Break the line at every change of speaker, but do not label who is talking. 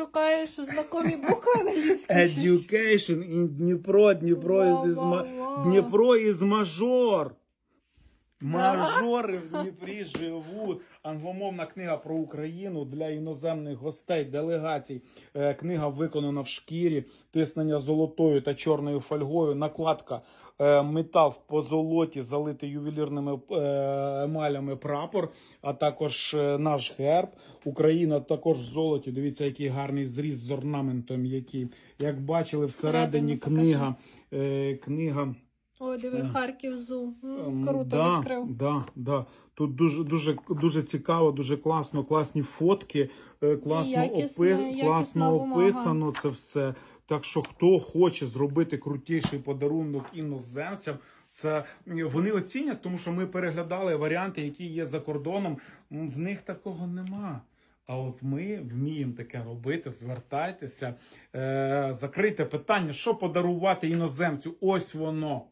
Шукаєш знакомі букви англійські.
Education in Дніпро, Дніпро із, із,
Ла-ла-ла.
Дніпро із мажор. Мажори в Дніпрі живуть. Англомовна книга про Україну для іноземних гостей, делегацій. Е, Книга виконана в шкірі, тиснення золотою та чорною фольгою. Накладка е, метал в позолоті, залитий ювелірними е, емалями прапор, а також наш герб. Україна також в золоті. Дивіться, який гарний зріз з орнаментом. Який, як бачили, всередині книга. Книга.
Ой, диви, Харків Зу. М,
Ем,
Круто
да,
відкрив.
Да, да. Тут дуже, дуже, дуже цікаво, дуже класно, класні фотки, е, класно,
якісна- якісна
класно
бумага.
описано це все. Так що хто хоче зробити крутіший подарунок іноземцям, це м, вони оцінять, тому що ми переглядали варіанти, які є за кордоном. М, В них такого нема. А от ми вміємо таке робити. Звертайтеся, е, закрийте питання, що подарувати іноземцю. Ось воно.